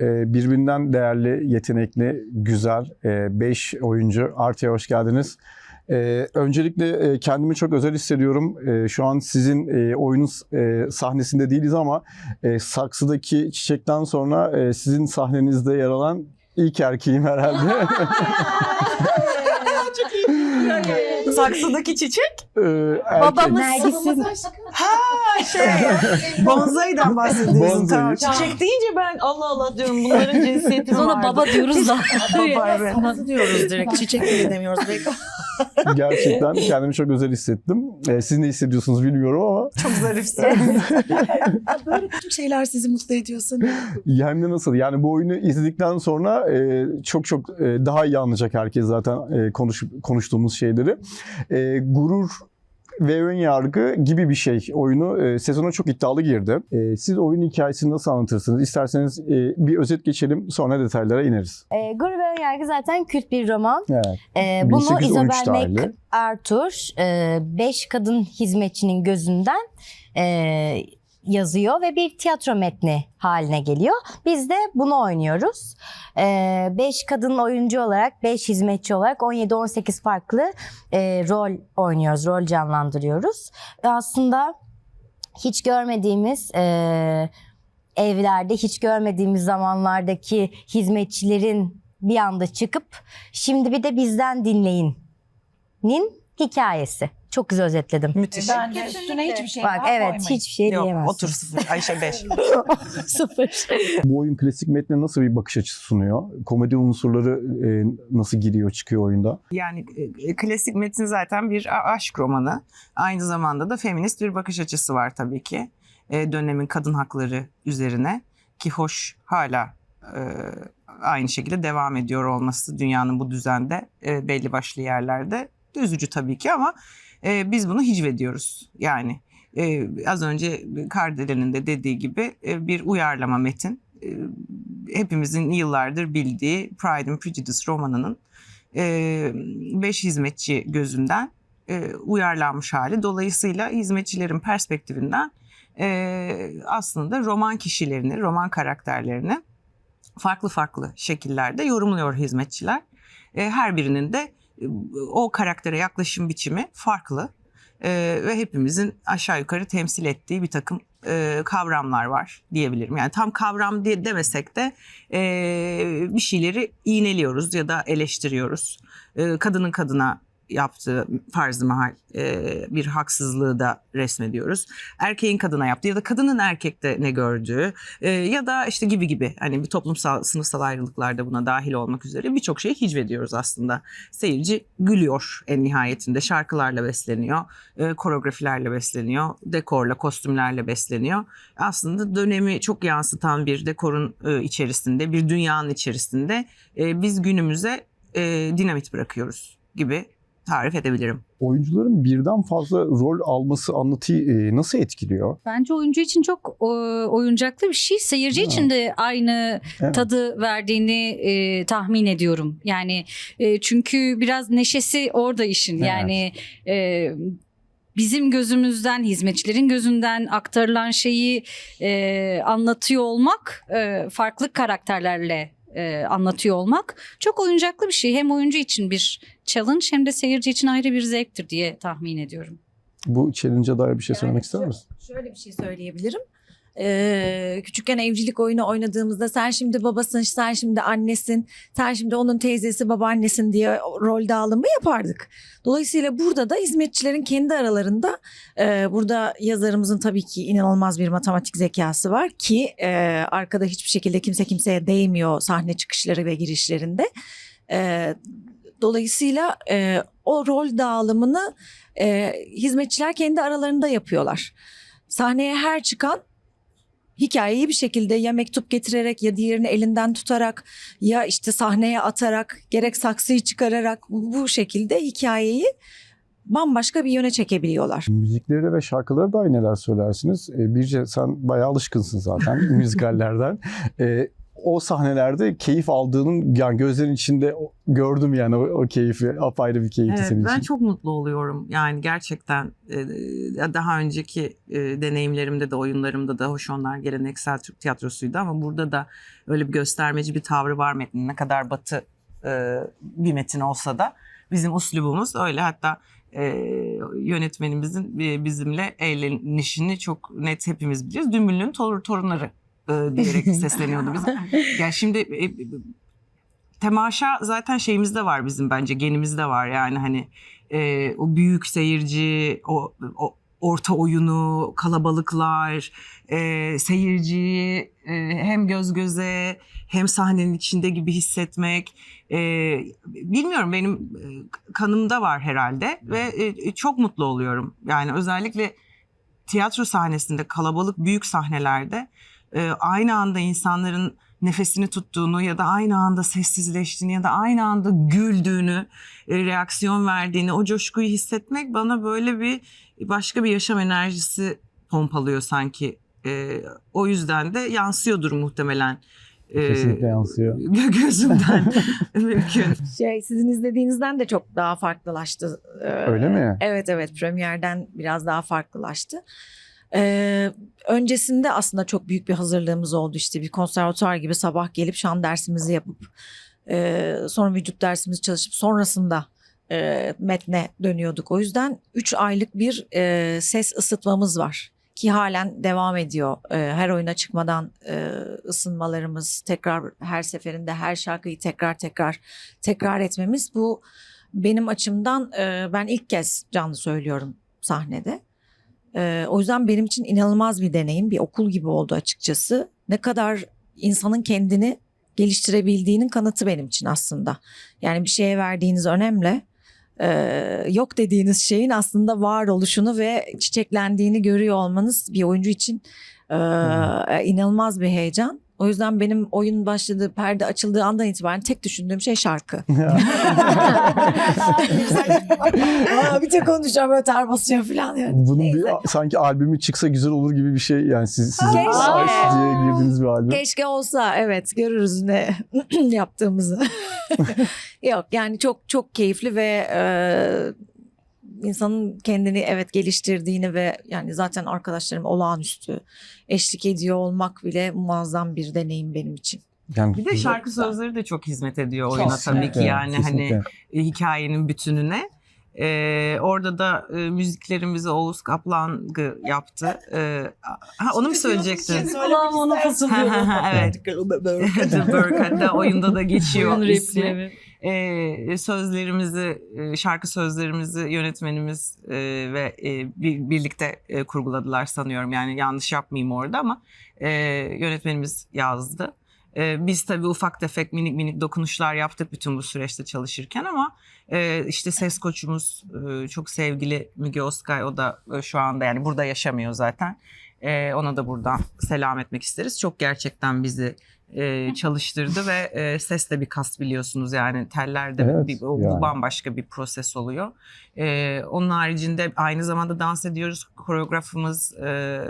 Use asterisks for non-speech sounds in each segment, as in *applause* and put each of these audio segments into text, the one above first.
e, birbirinden değerli, yetenekli, güzel 5 oyuncu. Artıya hoş geldiniz. E, öncelikle e, kendimi çok özel hissediyorum. E, şu an sizin e, oyunun e, sahnesinde değiliz ama e, saksıdaki çiçekten sonra e, sizin sahnenizde yer alan ilk erkeğim herhalde. *laughs* *laughs* Saksıdaki çiçek? E. Babamız Nergis'in. Ha şey. *laughs* Bonsai'den bahsediyorsun. Tamam. Çiçek deyince ben Allah Allah diyorum bunların *laughs* cinsiyeti mi Sonra vardı? baba diyoruz *laughs* da. Baba evet. Nasıl diyoruz direkt? Çiçek bile demiyoruz. *laughs* Gerçekten kendimi çok özel hissettim. E, siz ne hissediyorsunuz bilmiyorum ama *laughs* çok zarifsin. *laughs* Böyle küçük şeyler sizi mutlu ediyorsun. hem de nasıl? Yani bu oyunu izledikten sonra e, çok çok e, daha iyi anlayacak herkes zaten e, konuş, konuştuğumuz şeyleri. E, gurur ve ön yargı gibi bir şey oyunu e, sezona çok iddialı girdi. E, siz oyun hikayesini nasıl anlatırsınız? İsterseniz e, bir özet geçelim sonra detaylara ineriz. E, Gurur ve Önyargı zaten kült bir roman. Evet. E, bunu 1813 Isabel tarihli. Mac Arthur e, beş kadın hizmetçinin gözünden e, yazıyor ve bir tiyatro metni haline geliyor. Biz de bunu oynuyoruz. E, beş kadın oyuncu olarak, beş hizmetçi olarak 17-18 farklı e, rol oynuyoruz, rol canlandırıyoruz. Aslında hiç görmediğimiz e, evlerde, hiç görmediğimiz zamanlardaki hizmetçilerin bir anda çıkıp şimdi bir de bizden dinleyin nin hikayesi. Çok güzel özetledim. Müthiş. Ben de üstüne hiçbir şey Bak daha evet koymayın. hiçbir şey Yok diyemezsin. otur sıfır. Ayşe 5. *laughs* Sıfır. Bu oyun klasik metne nasıl bir bakış açısı sunuyor? Komedi unsurları e, nasıl giriyor çıkıyor oyunda? Yani e, klasik metin zaten bir aşk romanı. Aynı zamanda da feminist bir bakış açısı var tabii ki. E, dönemin kadın hakları üzerine ki hoş hala e, aynı şekilde devam ediyor olması dünyanın bu düzende e, belli başlı yerlerde. Üzücü tabii ki ama e, biz bunu hicvediyoruz. Yani e, az önce Kardelen'in de dediği gibi e, bir uyarlama metin. E, hepimizin yıllardır bildiği Pride and Prejudice romanının e, beş hizmetçi gözünden e, uyarlanmış hali. Dolayısıyla hizmetçilerin perspektifinden e, aslında roman kişilerini, roman karakterlerini farklı farklı şekillerde yorumluyor hizmetçiler. E, her birinin de o karaktere yaklaşım biçimi farklı. E, ve hepimizin aşağı yukarı temsil ettiği bir takım e, kavramlar var diyebilirim. Yani tam kavram diye demesek de e, bir şeyleri iğneliyoruz ya da eleştiriyoruz. E, kadının kadına yaptığı farz-ı mahal e, bir haksızlığı da resmediyoruz. Erkeğin kadına yaptığı ya da kadının erkekte ne gördüğü e, ya da işte gibi gibi hani bir toplumsal sınıfsal ayrılıklarda buna dahil olmak üzere birçok şeyi hicvediyoruz aslında. Seyirci gülüyor en nihayetinde şarkılarla besleniyor, e, koreografilerle besleniyor, dekorla, kostümlerle besleniyor. Aslında dönemi çok yansıtan bir dekorun e, içerisinde, bir dünyanın içerisinde e, biz günümüze e, dinamit bırakıyoruz gibi tarif edebilirim. Oyuncuların birden fazla rol alması anlatıyı e, nasıl etkiliyor? Bence oyuncu için çok o, oyuncaklı bir şey. Seyirci Ha. için de aynı Evet. tadı verdiğini e, tahmin ediyorum. Yani e, çünkü biraz neşesi orada işin. Evet. Yani e, bizim gözümüzden, hizmetçilerin gözünden aktarılan şeyi e, anlatıyor olmak, e, farklı karakterlerle e, anlatıyor olmak çok oyuncaklı bir şey. Hem oyuncu için bir challenge hem de seyirci için ayrı bir zevktir diye tahmin ediyorum. Bu challenge'a dair bir şey söylemek ister misin? Şöyle bir şey söyleyebilirim. Ee, küçükken evcilik oyunu oynadığımızda sen şimdi babasın, sen şimdi annesin, sen şimdi onun teyzesi, babaannesin diye rol dağılımı yapardık. Dolayısıyla burada da hizmetçilerin kendi aralarında e, burada yazarımızın tabii ki inanılmaz bir matematik zekası var ki e, arkada hiçbir şekilde kimse kimseye değmiyor sahne çıkışları ve girişlerinde. E, dolayısıyla e, o rol dağılımını e, hizmetçiler kendi aralarında yapıyorlar. Sahneye her çıkan hikayeyi bir şekilde ya mektup getirerek ya diğerini elinden tutarak ya işte sahneye atarak gerek saksıyı çıkararak bu şekilde hikayeyi bambaşka bir yöne çekebiliyorlar. Müzikleri ve şarkıları dair neler söylersiniz? E, Birce sen bayağı alışkınsın zaten *laughs* müzikallerden. O sahnelerde keyif aldığının yani gözlerin içinde gördüm yani o, o keyfi. Apayrı bir keyifti Evet, senin ben için. çok mutlu oluyorum. Yani gerçekten e, daha önceki e, deneyimlerimde de oyunlarımda da hoş onlar geleneksel Türk tiyatrosuydu ama burada da öyle bir göstermeci bir tavrı var metnin. Ne kadar batı e, bir metin olsa da bizim uslubumuz öyle. Hatta e, yönetmenimizin e, bizimle eğlenişini çok net hepimiz biliyoruz. Dümbüllü'nün tor- torunları diyerek *laughs* sesleniyordu bize. Yani şimdi e, temaşa zaten şeyimizde var bizim bence genimizde var yani hani e, o büyük seyirci o, o orta oyunu kalabalıklar e, seyirciyi e, hem göz göze hem sahnenin içinde gibi hissetmek e, bilmiyorum benim e, kanımda var herhalde ve e, çok mutlu oluyorum yani özellikle tiyatro sahnesinde kalabalık büyük sahnelerde e, aynı anda insanların nefesini tuttuğunu ya da aynı anda sessizleştiğini ya da aynı anda güldüğünü, e, reaksiyon verdiğini, o coşkuyu hissetmek bana böyle bir başka bir yaşam enerjisi pompalıyor sanki. E, o yüzden de yansıyordur muhtemelen. e, Kesinlikle yansıyor. gö- Gözümden *laughs* mümkün. Şey sizin izlediğinizden de çok daha farklılaştı. Ee, Öyle mi? Evet evet premierden biraz daha farklılaştı. Ee, öncesinde aslında çok büyük bir hazırlığımız oldu işte bir konservatuar gibi sabah gelip şan dersimizi yapıp e, sonra vücut dersimizi çalışıp sonrasında e, metne dönüyorduk. O yüzden 3 aylık bir e, ses ısıtmamız var ki halen devam ediyor. E, her oyuna çıkmadan e, ısınmalarımız tekrar her seferinde her şarkıyı tekrar tekrar tekrar etmemiz bu benim açımdan e, ben ilk kez canlı söylüyorum sahnede. E, o yüzden benim için inanılmaz bir deneyim, bir okul gibi oldu açıkçası. Ne kadar insanın kendini geliştirebildiğinin kanıtı benim için aslında. Yani bir şeye verdiğiniz önemle e, yok dediğiniz şeyin aslında var oluşunu ve çiçeklendiğini görüyor olmanız bir oyuncu için e, inanılmaz bir heyecan. O yüzden benim oyun başladığı, perde açıldığı andan itibaren tek düşündüğüm şey şarkı. *laughs* Aa, bir tek konuşacağım böyle ter basıyor falan yani. Bunun Neyse. bir sanki albümü çıksa güzel olur gibi bir şey yani siz, sizin Keşke. Ice diye girdiğiniz bir albüm. Keşke olsa evet görürüz ne *clears throat* yaptığımızı. *laughs* Yok yani çok çok keyifli ve e, insanın kendini evet geliştirdiğini ve yani zaten arkadaşlarım olağanüstü eşlik ediyor olmak bile muazzam bir deneyim benim için. Yani Bir de şarkı sözleri de çok hizmet ediyor oyuna Çok. tabii ki Evet, yani kesinlikle. hani hikayenin bütününe. Ee, orada da e, müziklerimizi Oğuz Kaplan yaptı. Ee, ha, onu mu söyleyecektin? Allah'ım onu evet. The Burke hatta oyunda da geçiyor ismi. Ee, sözlerimizi, e, şarkı sözlerimizi yönetmenimiz e, ve e, bir- birlikte e, kurguladılar sanıyorum. Yani yanlış yapmayayım orada ama e, yönetmenimiz yazdı. E, biz tabii ufak tefek minik minik dokunuşlar yaptık bütün bu süreçte çalışırken ama e, işte ses koçumuz e, çok sevgili Müge Oskay o da e, şu anda yani burada yaşamıyor zaten. E, ona da buradan selam etmek isteriz. Çok gerçekten bizi e, çalıştırdı ve e, ses de bir kas biliyorsunuz yani tellerde Evet, bir, o, bu yani. bambaşka bir proses oluyor. E, onun haricinde aynı zamanda dans ediyoruz. Koreografımız e,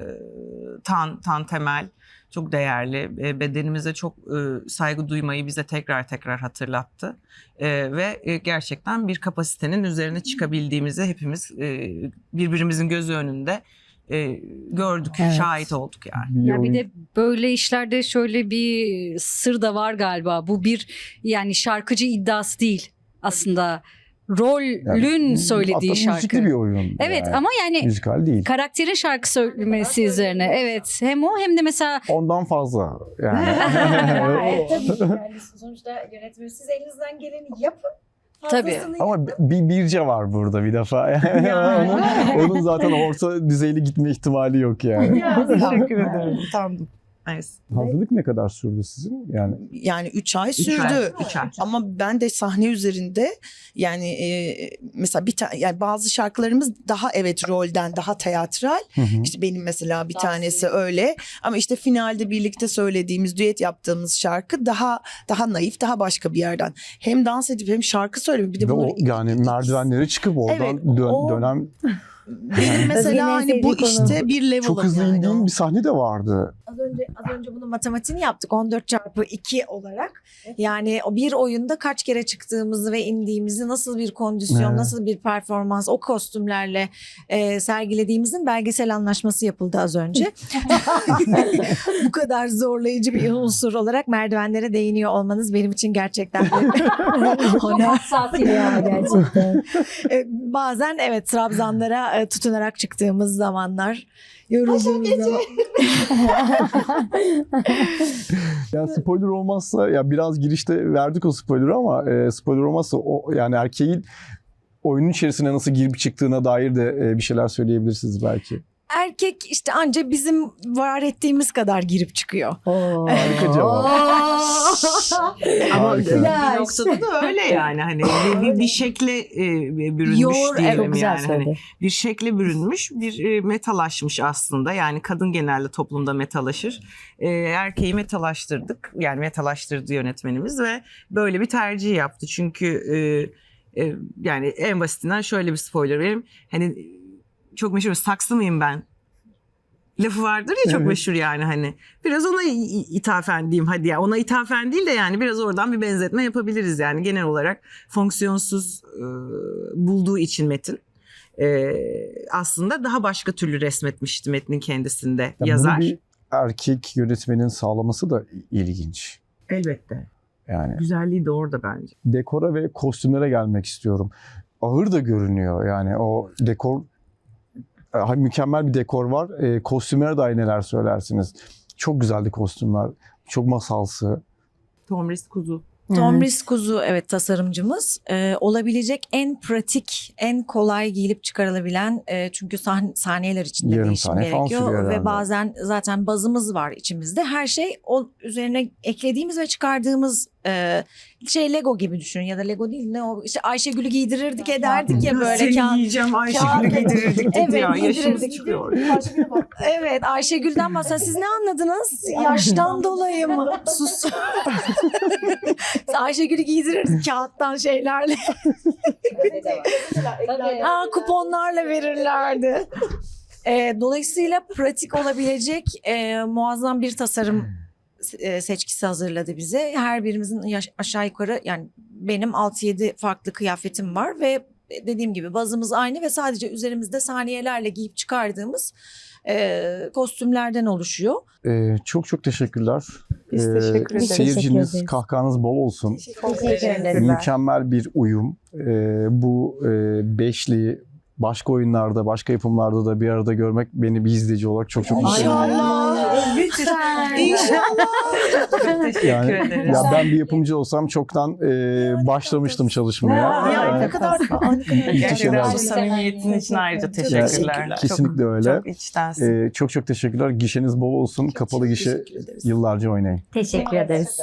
Tan, Tan Temel çok değerli. E, bedenimize çok e, saygı duymayı bize tekrar tekrar hatırlattı. E, ve e, gerçekten bir kapasitenin üzerine çıkabildiğimizi hepimiz e, birbirimizin gözü önünde e, gördük, Evet. şahit olduk yani. Ya bir de böyle işlerde şöyle bir sır da var galiba. Bu bir yani şarkıcı iddiası değil aslında. Rolün Yani, söylediği şarkı. müzikli bir oyun. Evet yani. ama yani Müzikal değil. karakterin şarkı söylemesi üzerine. Evet hem o hem de mesela Ondan fazla yani. *laughs* *laughs* yani sonuçta yönetmen siz elinizden geleni yapın. Tabii. Ama bir Birce var burada bir defa. *laughs* Yani Yani. onun, onun zaten orta düzeyli gitme ihtimali yok yani. *laughs* Teşekkür ederim. Utandım. Nice. Hazırlık ne kadar sürdü sizin? Yani Yani 3 ay Üç sürdü. ay, üç ay. Ama ben de sahne üzerinde yani e, mesela bir ta- yani bazı şarkılarımız daha evet rolden daha teatral. hı hı. İşte benim mesela bir Dans tanesi öyle ama işte finalde birlikte söylediğimiz düet yaptığımız şarkı daha daha naif daha başka bir yerden. Hem dans edip hem şarkı söylemek bir de Ve bunları o, yani *laughs* merdivenlere çıkıp oradan Evet, dön, o- dönem benim mesela hani bu işte bir level'ım Çok hızlı yani indiğim bir sahne de vardı. Az önce az önce bunun matematiğini yaptık 14 çarpı 2 olarak. Yani o bir oyunda kaç kere çıktığımızı ve indiğimizi nasıl bir kondisyon, Evet. nasıl bir performans o kostümlerle e, sergilediğimizin belgesel anlaşması yapıldı az önce. *laughs* *laughs* Bu kadar zorlayıcı bir unsur olarak merdivenlere değiniyor olmanız benim için gerçekten bir *laughs* honor. Hassas ya gerçekten. E, Bazen evet trabzanlara e, tutunarak çıktığımız zamanlar yorulduğumuz zaman. *laughs* Ya spoiler olmazsa ya biraz girişte verdik o spoiler'ı ama e, spoiler olmazsa o yani erkeğin oyunun içerisine nasıl girip çıktığına dair de e, bir şeyler söyleyebilirsiniz belki. Erkek işte anca bizim var ettiğimiz kadar girip çıkıyor. Harika cevap. *laughs* Ama Harika. bir noktada da öyle yani hani bir, bir, bir şekle e, bürünmüş Yor- diyelim güzel yani. Hani bir şekle bürünmüş, bir e, metalaşmış aslında. Yani kadın genelde toplumda metalaşır. E, erkeği metalaştırdık. Yani metalaştırdı yönetmenimiz ve böyle bir tercih yaptı. Çünkü e, e, yani en basitinden şöyle bir spoiler vereyim. Hani çok meşhur saksı mıyım ben? Lafı vardır ya çok Evet. meşhur yani hani. Biraz ona ithafen diyeyim hadi ya. Ona ithafen değil de yani biraz oradan bir benzetme yapabiliriz yani genel olarak fonksiyonsuz e, bulduğu için metin e, aslında daha başka türlü resmetmişti metnin kendisinde Ya yazar. Bir erkek yönetmenin sağlaması da ilginç. Elbette. Yani Güzelliği de orada bence. dekora ve kostümlere gelmek istiyorum. Ağır da görünüyor yani o dekor mükemmel bir dekor var. E, kostümlere dair neler söylersiniz? Çok güzeldi kostümler. Çok masalsı. Tomris kuzu. Tomris Kuzu evet tasarımcımız. Ee, olabilecek en pratik, en kolay giyilip çıkarılabilen e, çünkü sahn- saniyeler içinde Yarım değişim saniye gerekiyor ve bazen zaten bazımız var içimizde. Her şey o üzerine eklediğimiz ve çıkardığımız e, şey Lego gibi düşün ya da Lego değil ne o işte Ayşegül'ü giydirirdik ederdik ya böyle Seni kağıt. yiyeceğim kağıt- Ayşegül'ü giydirirdik dedi Evet, ya. Yaşımız giydirirdik. çıkıyor. Evet Ayşegül'den bahsen siz ne anladınız? Yaştan dolayı mı? Sus. Ayşegül'ü giydirirdik kağıttan şeylerle. Aa, kuponlarla verirlerdi. Ee, dolayısıyla pratik olabilecek e, muazzam bir tasarım seçkisi hazırladı bize. Her birimizin yaş- aşağı yukarı yani benim 6-7 farklı kıyafetim var ve dediğim gibi bazımız aynı ve sadece üzerimizde saniyelerle giyip çıkardığımız e, kostümlerden oluşuyor. E, çok çok teşekkürler. Biz E, teşekkür ederiz. Seyirciniz, Teşekkür ederiz. kahkahanız bol olsun. Teşekkür ederiz. Mükemmel bir uyum. E, bu e, beşliği başka oyunlarda, başka yapımlarda da bir arada görmek beni bir izleyici olarak çok çok mutlu ediyor. İnşallah. Lütfen. İnşallah. Teşekkür Yani ederiz. ya ben bir yapımcı olsam çoktan e, başlamıştım çalışmaya. Ya, ne kadar. *laughs* Gerçekten bu samimiyetin için ayrıca teşekkürler. Yani kesinlikle çok, öyle. Çok içtensin. E, çok çok teşekkürler. Gişeniz bol olsun. Kapalı gişe yıllarca oynayın. Teşekkür ederiz.